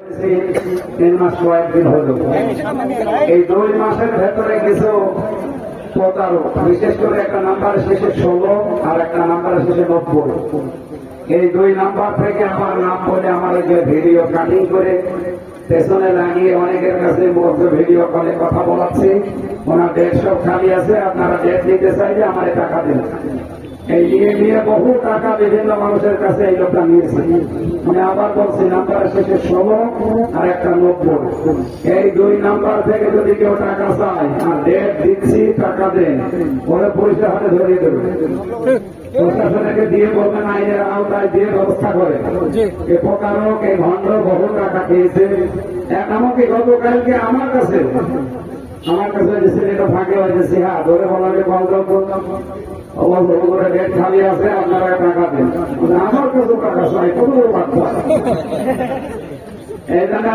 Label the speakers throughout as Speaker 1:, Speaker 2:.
Speaker 1: তিন মাস কয়েকদিন এই দুই মাসের ভেতরে কিছু প্রতারক, বিশেষ করে একটা নাম্বার শেষে ষোলো আর একটা নাম্বার শেষে নব্বই। এই দুই নাম্বার থেকে আমার নাম বলে আমার ভিডিও কাটিং করে পেছনে লাগিয়ে অনেকের কাছে ভিডিও কলে কথা বলাচ্ছি। ওনার ডেট সব খালি আছে, আপনারা ডেট দিতে চাইলে আমার টাকা দিন। এই নিয়ে নিয়ে বহু টাকা বিভিন্ন মানুষের কাছে এই লোকটা নিয়েছে। মানে আবার বলছি নাম্বার শেষে ষোলো আর একটা নব্বই। এই দুই নাম্বার থেকে যদি কেউ টাকা চায় আর ডেট দিচ্ছি টাকা দেন। ওরা পয়সা হাতে ধরিয়ে দেবে। প্রশাসনকে দিয়ে বলবেন আইনের আওতায় দিয়ে ব্যবস্থা করে। এ প্রকারক এই ভণ্ড বহু টাকা খেয়েছে। এমনকি গতকালকে আমার কাছে আমার কাছে ছেলেটা ফাঁকে হয়েছে হ্যাঁ ধরে বলাকে বল।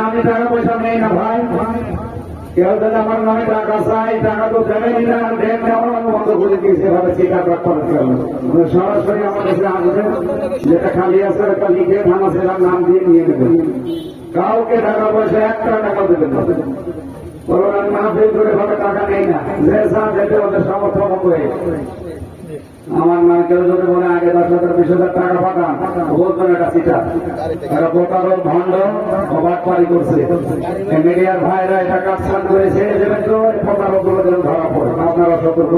Speaker 1: আমি টাকা পয়সা নেই না ভাই। কেউ যদি আমার নামে টাকা চাই টাকা তো দেবেনি বন্ধ করে দিয়েছি, এভাবে রাখতে হবে সরাসরি আমার কাছে আসবেন যেটা খালি আছে, ওটা লিখে থানা নাম দিয়ে নিয়ে নেবেন কাউকে টাকা পয়সা, একটা টাকা দেবেন আমি মাহফিল করে ভাবে টাকা নেই না। যে যেতে ওদের সামর্থ্য মতো হয়ে আমার কেউ যদি মনে আগে দশ হাজার বিশ হাজার টাকা পাঠান বলতেন এটা সিটা এটা প্রতারক ভণ্ড অবাক পারি করছে মিডিয়ার ভাইরা এটা কাজ করে করেছে দেবেন তো প্রতারকগুলো যেন ধরা পড়ে আপনারা সতর্ক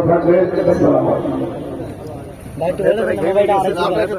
Speaker 1: আলাইকুম।